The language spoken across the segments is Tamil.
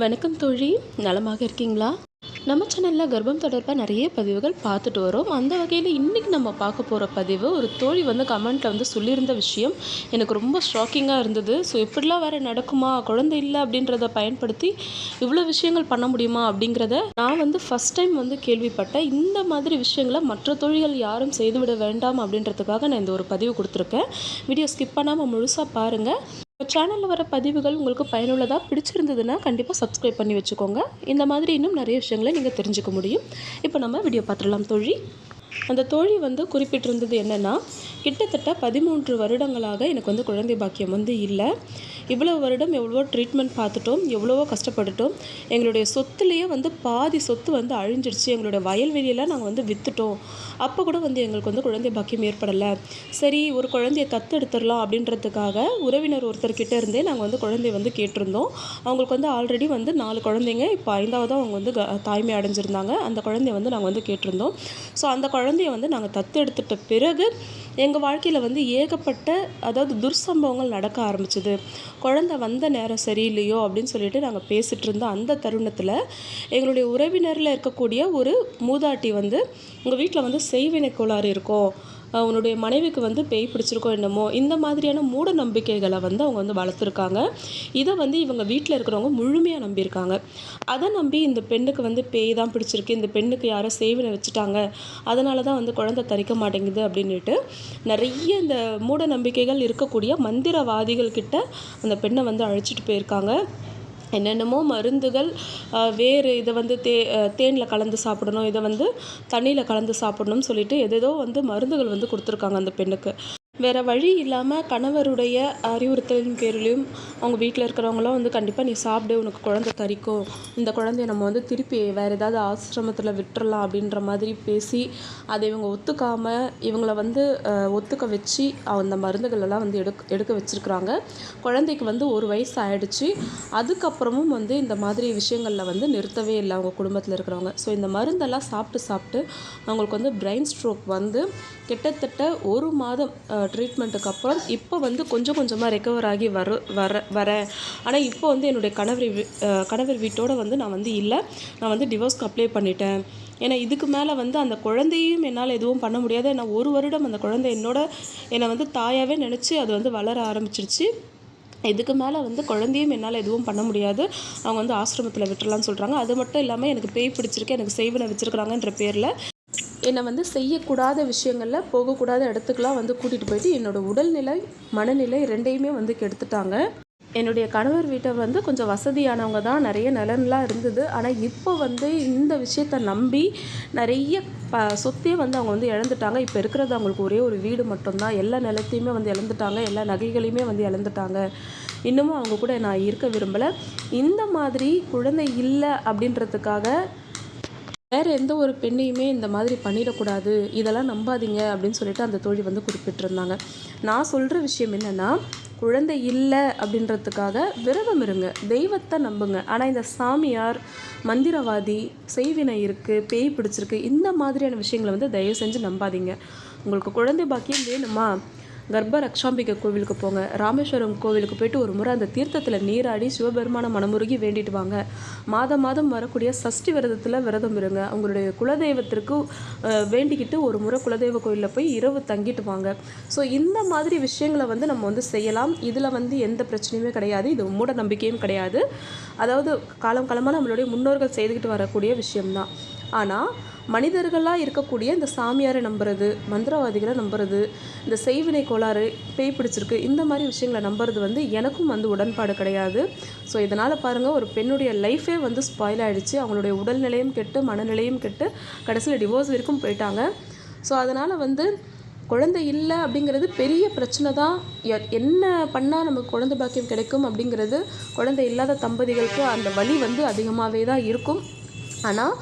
வணக்கம் தோழி. நலமாக இருக்கீங்களா? நம்ம சேனலில் கர்ப்பம் தொடர்பாக நிறைய பதிவுகள் பார்த்துட்டு வரோம். அந்த வகையில் இன்றைக்கி நம்ம பார்க்க போகிற பதிவு ஒரு தோழி வந்து கமெண்ட்டில் வந்து சொல்லியிருந்த விஷயம். எனக்கு ரொம்ப ஷாக்கிங்காக இருந்தது. ஸோ இப்படிலாம் வேறு நடக்குமா? குழந்தை இல்லை அப்படின்றத பயன்படுத்தி இவ்வளோ விஷயங்கள் பண்ண முடியுமா அப்படிங்கிறத நான் வந்து ஃபஸ்ட் டைம் வந்து கேள்விப்பட்டேன். இந்த மாதிரி விஷயங்களை மற்ற தொழில்கள் யாரும் செய்துவிட வேண்டாம் அப்படின்றதுக்காக நான் இந்த ஒரு பதிவு கொடுத்துருக்கேன். வீடியோ ஸ்கிப் பண்ணாமல் முழுசாக பாருங்கள் சேனலில் வர பதிவுகள் உங்களுக்கு பயனுள்ளதாக பிடிச்சிருந்ததுன்னா கண்டிப்பாக சப்ஸ்கிரைப் பண்ணி வச்சுக்கோங்க. இந்த மாதிரி இன்னும் நிறைய விஷயங்களை நீங்கள் தெரிஞ்சுக்க முடியும். இப்போ நம்ம வீடியோ பார்த்துடலாம் தோழி. அந்த தோழி வந்து குறிப்பிட்டிருந்தது என்னென்னா கிட்டத்தட்ட பதிமூன்று வருடங்களாக எனக்கு வந்து குழந்தை பாக்கியம் வந்து இல்லை. இவ்வளோ வருடம் எவ்வளவோ ட்ரீட்மெண்ட் பார்த்துட்டோம் எவ்வளவோ கஷ்டப்பட்டுட்டோம். எங்களுடைய சொத்துலேயே வந்து பாதி சொத்து வந்து அழிஞ்சிருச்சு. எங்களுடைய வயல்வெளியெல்லாம் நாங்கள் வந்து விற்றுட்டோம் அப்போ கூட வந்து எங்களுக்கு வந்து குழந்தை பாக்கியம் ஏற்படலை. சரி ஒரு குழந்தைய தத்தெடுத்துடலாம் அப்படின்றதுக்காக உறவினர் ஒருத்தர்கிட்ட இருந்தே நாங்கள் வந்து குழந்தைய வந்து கேட்டிருந்தோம். அவங்களுக்கு வந்து ஆல்ரெடி வந்து நாலு குழந்தைங்க. இப்போ ஐந்தாவது அவங்க வந்து க தாய்மை அடைஞ்சிருந்தாங்க. அந்த குழந்தைய வந்து நாங்கள் வந்து கேட்டிருந்தோம். ஸோ அந்த குழந்தைய வந்து நாங்கள் தத்து எடுத்துட்ட பிறகு எங்கள் வாழ்க்கையில் வந்து ஏகப்பட்ட அதாவது துர்சம்பவங்கள் நடக்க ஆரம்பிச்சுது. குழந்த வந்த நேரம் சரியில்லையோ அப்படின்னு சொல்லிட்டு நாங்கள் பேசிகிட்டு இருந்தோம் அந்த தருணத்தில் எங்களுடைய உறவினரில் இருக்கக்கூடிய ஒரு மூதாட்டி வந்து உங்கள் வீட்டில் வந்து செய்வினை கோளாறு இருக்கும் உன்னுடைய மனைவிக்கு வந்து பேய் பிடிச்சிருக்கோ என்னமோ இந்த மாதிரியான மூட நம்பிக்கைகளை வந்து அவங்க வந்து வளர்த்துருக்காங்க. இதை வந்து இவங்க வீட்டில் இருக்கிறவங்க முழுமையாக நம்பியிருக்காங்க. அதை நம்பி இந்த பெண்ணுக்கு வந்து பேய் தான் பிடிச்சிருக்கு இந்த பெண்ணுக்கு யாரோ சேவனை வச்சுட்டாங்க அதனால தான் வந்து குழந்தை தரிக்க மாட்டேங்குது அப்படின்னுட்டு நிறைய இந்த மூட நம்பிக்கைகள் இருக்கக்கூடிய மந்திரவாதிகள் கிட்ட அந்த பெண்ணை வந்து அழைச்சிட்டு போயிருக்காங்க. என்னென்னமோ மருந்துகள் வேறு இதை வந்து தே தேனில் கலந்து சாப்பிடணும் இதை வந்து தண்ணியில் கலந்து சாப்பிடணும்னு சொல்லிட்டு எதேதோ வந்து மருந்துகள் வந்து கொடுத்துருக்காங்க அந்த பெண்ணுக்கு. வேறு வழி இல்லாமல் கணவருடைய அறிவுறுத்தலின் பேரிலையும் அவங்க வீட்டில் இருக்கிறவங்களாம் வந்து கண்டிப்பாக நீ சாப்பிடு உனக்கு குழந்த தரிக்கும். இந்த குழந்தைய நம்ம வந்து திருப்பி வேறு ஏதாவது ஆசிரமத்தில் விட்டுறலாம் அப்படின்ற மாதிரி பேசி அதை இவங்க ஒத்துக்காமல் இவங்கள வந்து ஒத்துக்க வச்சு அந்த மருந்துகளெல்லாம் வந்து எடுக் எடுக்க வச்சுருக்குறாங்க. குழந்தைக்கு வந்து ஒரு வயசு ஆயிடுச்சு. அதுக்கப்புறமும் வந்து இந்த மாதிரி விஷயங்களில் வந்து நிறுத்தவே இல்லை அவங்க குடும்பத்தில் இருக்கிறவங்க. ஸோ இந்த மருந்தெல்லாம் சாப்பிட்டு சாப்பிட்டு அவங்களுக்கு வந்து பிரெயின் ஸ்ட்ரோக் வந்து கிட்டத்தட்ட ஒரு மாதம் ட்ரீட்மெண்ட்டுக்கு அப்புறம் இப்போ வந்து கொஞ்சம் கொஞ்சமாக ரெக்கவர் ஆகி வர வர வரேன் ஆனால் இப்போ வந்து என்னுடைய கணவர் கணவர் வீட்டோடு வந்து நான் வந்து இல்லை. நான் வந்து டிவோர்ஸ்க்கு அப்ளை பண்ணிட்டேன். ஏன்னா இதுக்கு மேலே வந்து அந்த குழந்தையும் என்னால் எதுவும் பண்ண முடியாது. ஏன்னா ஒரு வருடம் அந்த குழந்தை என்னோட என்னை வந்து தாயாகவே நினச்சி அது வந்து வளர ஆரம்பிச்சிருச்சு. இதுக்கு மேலே வந்து குழந்தையும் என்னால் எதுவும் பண்ண முடியாது. அவங்க வந்து ஆசிரமத்தில் விட்டுறலாம்னு சொல்கிறாங்க அது மட்டும் இல்லாமல் எனக்கு பேய் பிடிச்சிருக்கு எனக்கு செய்வனை வச்சுருக்குறாங்கன்ற பேரில் என்னை வந்து செய்யக்கூடாத விஷயங்களில் போகக்கூடாத இடத்துக்குலாம் வந்து கூட்டிகிட்டு போயிட்டு என்னோடய உடல்நிலை மனநிலை ரெண்டையுமே வந்து கெடுத்துட்டாங்க. என்னுடைய கணவர் வீட்டை வந்து கொஞ்சம் வசதியானவங்க தான். நிறைய நலன்லாம் இருந்தது. ஆனால் இப்போ வந்து இந்த விஷயத்த நம்பி நிறைய ப சொத்தையே வந்து அவங்க வந்து இழந்துட்டாங்க. இப்போ இருக்கிறது அவங்களுக்கு ஒரே ஒரு வீடு மட்டும்தான். எல்லா நிலத்தையுமே வந்து இழந்துட்டாங்க. எல்லா நகைகளையுமே வந்து இழந்துட்டாங்க. இன்னமும் அவங்க கூட நான் இருக்க விரும்பலை. இந்த மாதிரி குழந்தை இல்லை அப்படின்றதுக்காக வேறு எந்த ஒரு பெண்ணையுமே இந்த மாதிரி பண்ணிடக்கூடாது. இதெல்லாம் நம்பாதீங்க அப்படின்னு சொல்லிட்டு அந்த தோழி வந்து குறிப்பிட்டிருந்தாங்க. நான் சொல்கிற விஷயம் என்னென்னா குழந்தை இல்லை அப்படின்றதுக்காக விரதம் இருங்க. தெய்வத்தை நம்புங்க. ஆனால் இந்த சாமியார் மந்திரவாதி செய்வினை இருக்குது பேய் பிடிச்சிருக்கு இந்த மாதிரியான விஷயங்களை வந்து தயவு செஞ்சு நம்பாதீங்க. உங்களுக்கு குழந்தை பாக்கியம் வேணுமா? கர்ப்ப ரக்ஷாம்பிகை கோவிலுக்கு போங்க. ராமேஸ்வரம் கோவிலுக்கு போயிட்டு ஒரு முறை அந்த தீர்த்தத்தில் நீராடி சிவபெருமான மனமுருகி வேண்டிட்டு வாங்க. மாதம் மாதம் வரக்கூடிய சஷ்டி விரதத்தில் விரதம் இருங்க. அவங்களுடைய குலதெய்வத்திற்கு வேண்டிக்கிட்டு ஒரு முறை குலதெய்வ கோயிலில் போய் இரவு தங்கிட்டு வாங்க. ஸோ இந்த மாதிரி விஷயங்களை வந்து நம்ம வந்து செய்யலாம். இதில் வந்து எந்த பிரச்சனையுமே கிடையாது. இது மூட நம்பிக்கையும் கிடையாது. அதாவது காலம் காலமாக நம்மளுடைய முன்னோர்கள் செய்துக்கிட்டு வரக்கூடிய விஷயம்தான். ஆனால் மனிதர்களாக இருக்கக்கூடிய இந்த சாமியாரை நம்புறது மந்திரவாதிகளை நம்புறது இந்த செய்வினை கோளாறு பேய் பிடிச்சிருக்கு இந்த மாதிரி விஷயங்களை நம்புறது வந்து எனக்கும் வந்து உடன்பாடு கிடையாது. ஸோ இதனால் பாருங்கள் ஒரு பெண்ணுடைய லைஃபே வந்து ஸ்பாயில் ஆகிடுச்சு அவங்களுடைய உடல்நிலையும் கெட்டு மனநிலையும் கெட்டு கடைசியில் டிவோர்ஸ் வரைக்கும் போயிட்டாங்க. ஸோ அதனால் வந்து குழந்தை இல்லை அப்படிங்கிறது பெரிய பிரச்சனை தான். என்ன பண்ணால் நமக்கு குழந்தை பாக்கியம் கிடைக்கும் அப்படிங்கிறது குழந்தை இல்லாத தம்பதிகளுக்கு அந்த வழி வந்து அதிகமாகவே தான் இருக்கும். ஆனால்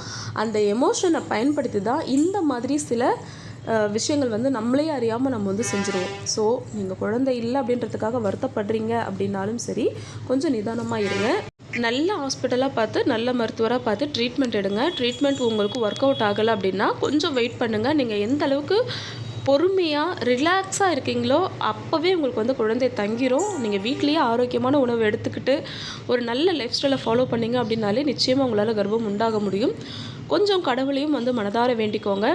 அந்த எமோஷனை பயன்படுத்தி தான் இந்த மாதிரி சில விஷயங்கள் வந்து நம்மளே அறியாமல் நம்ம வந்து செஞ்சுருவோம். ஸோ நீங்கள் குழந்தை இல்லை அப்படின்றதுக்காக வருத்தப்படுறீங்க அப்படின்னாலும் சரி கொஞ்சம் நிதானமாக இருங்க. நல்ல ஹாஸ்பிட்டலாக பார்த்து நல்ல மருத்துவராக பார்த்து ட்ரீட்மெண்ட் எடுங்க. ட்ரீட்மெண்ட் உங்களுக்கு ஒர்க் அவுட் ஆகலை அப்படின்னா கொஞ்சம் வெயிட் பண்ணுங்கள் நீங்கள் எந்த அளவுக்கு பொறுமையாக ரிலாக்ஸாக இருக்கீங்களோ அப்போவே உங்களுக்கு வந்து குழந்தை தங்கிரும். நீங்கள் வீட்லேயே ஆரோக்கியமான உணவு எடுத்துக்கிட்டு ஒரு நல்ல லைஃப் ஸ்டைலை ஃபாலோ பண்ணீங்க அப்படின்னாலே நிச்சயமாக உங்களால் கர்ப்பம் உண்டாக முடியும். கொஞ்சம் கடவுளையும் வந்து மனதார வேண்டிக்கோங்க.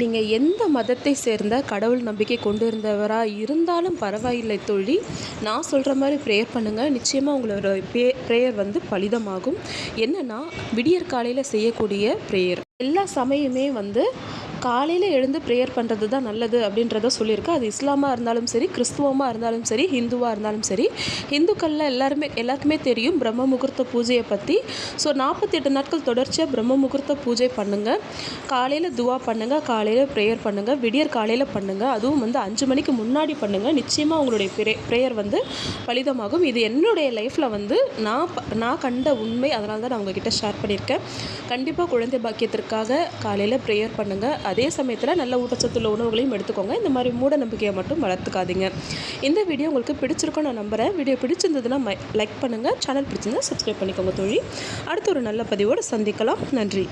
நீங்கள் எந்த மதத்தை சேர்ந்த கடவுள் நம்பிக்கை கொண்டு இருந்தவராக இருந்தாலும் பரவாயில்லை தோழி. நான் சொல்கிற மாதிரி ப்ரேயர் பண்ணுங்கள் நிச்சயமாக உங்களோட பே ப்ரேயர் வந்து பலிதமாகும். என்னென்னா விடியற் காலையில் செய்யக்கூடிய ப்ரேயர் எல்லா சமயமே வந்து காலையில் எழுந்து ப்ரேயர் பண்ணுறது தான் நல்லது அப்படின்றத சொல்லியிருக்கு. அது இஸ்லாமாக இருந்தாலும் சரி கிறிஸ்துவமாக இருந்தாலும் சரி ஹிந்துவாக இருந்தாலும் சரி ஹிந்துக்களில் எல்லாருமே எல்லாருக்குமே தெரியும் பிரம்ம முகூர்த்த பூஜையை பற்றி ஸோ நாற்பத்தெட்டு நாட்கள் தொடர்ச்சியாக பிரம்ம முகூர்த்த பூஜை பண்ணுங்கள் காலையில் துவா பண்ணுங்கள் காலையில் ப்ரேயர் பண்ணுங்கள் விடியற் காலையில் பண்ணுங்கள் அதுவும் வந்து அஞ்சு மணிக்கு முன்னாடி பண்ணுங்கள் நிச்சயமாக உங்களுடைய ப்ரே ப்ரேயர் வந்து பலிதமாகும். இது என்னுடைய லைஃப்பில் வந்து நான் ப- நான் கண்ட உண்மை அதனால தான் நான் உங்ககிட்ட ஷேர் பண்ணியிருக்கேன். கண்டிப்பாக குழந்தை பாக்கியத்திற்காக காலையில் ப்ரேயர் பண்ணுங்கள் அதே சமயத்தில் நல்ல ஊட்டச்சத்துள்ள உணவுகளையும் எடுத்துக்கோங்க. இந்த மாதிரி மூட நம்பிக்கையை மட்டும் வளர்த்துக்காதீங்க. இந்த வீடியோ உங்களுக்கு பிடிச்சிருக்கும் நான் நம்புகிறேன் வீடியோ பிடிச்சிருந்ததுன்னா லைக் பண்ணுங்கள் சேனல் பிடிச்சிருந்தா சப்ஸ்கிரைப் பண்ணிக்கோங்க தோழி. அடுத்த ஒரு நல்ல பதிவோடு சந்திக்கலாம். நன்றி.